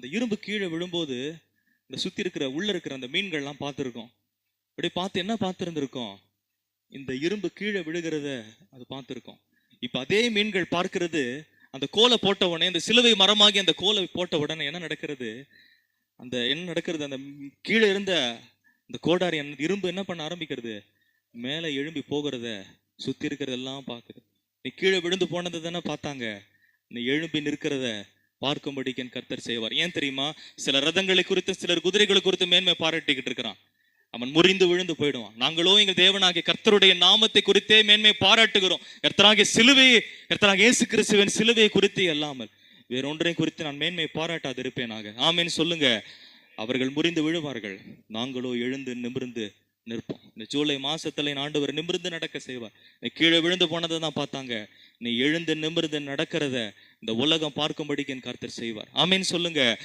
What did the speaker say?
அந்த இரும்பு கீழே விழும்போது இந்த சுற்றி இருக்கிற உள்ளே இருக்கிற அந்த மீன்கள்லாம் பார்த்துருக்கோம். அப்படியே பார்த்து என்ன பார்த்துருந்துருக்கோம்? இந்த இரும்பு கீழே விழுகிறத அது பார்த்துருக்கோம். இப்போ அதே மீன்கள் பார்க்கிறது அந்த கோலை போட்ட உடனே அந்த சிலுவை மரமாகி அந்த கோலை போட்ட உடனே என்ன நடக்கிறது? அந்த என்ன நடக்கிறது? அந்த கீழே இருந்த இந்த கோடாரி இரும்பு என்ன பண்ண ஆரம்பிக்கிறது? மேலே எழும்பி போகிறத சுற்றி இருக்கிறதெல்லாம் பார்க்குது. நீ கீழே விழுந்து போனதை தானே பார்த்தாங்க. நீ எழும்பி நிற்கிறத பார்க்கும்படிக்கு என் கர்த்தர் செய்வார். ஏன் தெரியுமா? சில ரதங்களை குறித்து சிலர் குதிரைகளை குறித்து மேன்மை பாராட்டிக்கிட்டு இருக்கிறான். அவன் முறிந்து விழுந்து போயிடுவான். நாங்களோ எங்கள் தேவனாகிய கர்த்தருடைய நாமத்தை குறித்தே மேன்மை பாராட்டுகிறோம். கர்த்தராகிய சிலுவையை எத்தனாக இயேசு கிறிஸ்துவின் சிலுவையை குறித்து அல்லாமல் வேறொன்றையும் குறித்து நான் மேன்மை பாராட்டாது இருப்பேனாக ஆமேன்னு சொல்லுங்க. அவர்கள் முறிந்து விழுவார்கள். நாங்களோ எழுந்து நிமிர்ந்து நிற்போம். இந்த ஜூலை மாசத்துல என் ஆண்டவர் நிமிர்ந்து நடக்க செய்வார். நீ கீழே விழுந்து போனதை தான் பார்த்தாங்க. நீ எழுந்து நிமிர்ந்து நடக்கிறத இந்த உலகம் பார்க்கும்படிக்கு என் கர்த்தர் செய்வார். ஆமீன் சொல்லுங்க.